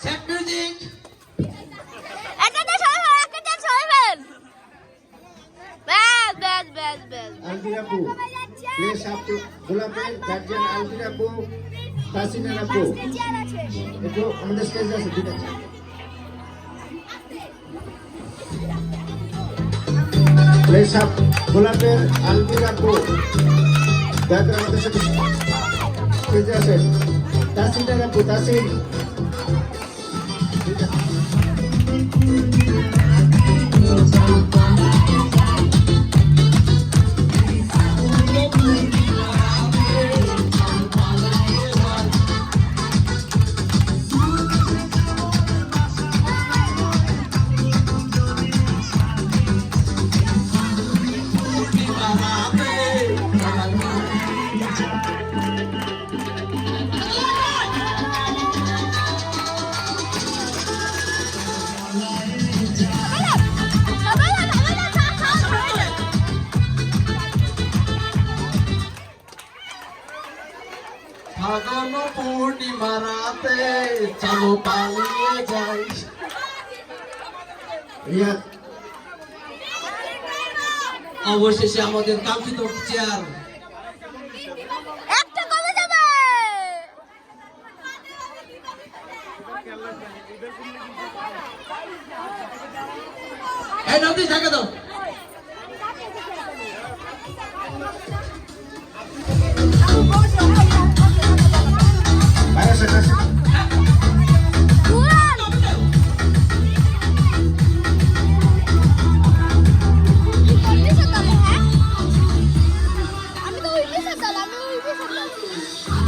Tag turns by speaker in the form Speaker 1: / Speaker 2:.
Speaker 1: Set music
Speaker 2: ব্যাস
Speaker 3: আলবির আপু place গোলাপের গার্জিয়ান আলবির আপু আপু একটু আমাদের স্টেজ আছে প্লেস তাসিনের আপু তাসিন
Speaker 1: ফাগন পূর্ণিমা রাতে চলো পালিয়ে যাই। অবশেষে আমাদের কাঙ্ক্ষিত চেয়ার। এই নদী জায়গা দাও।
Speaker 2: Thank you.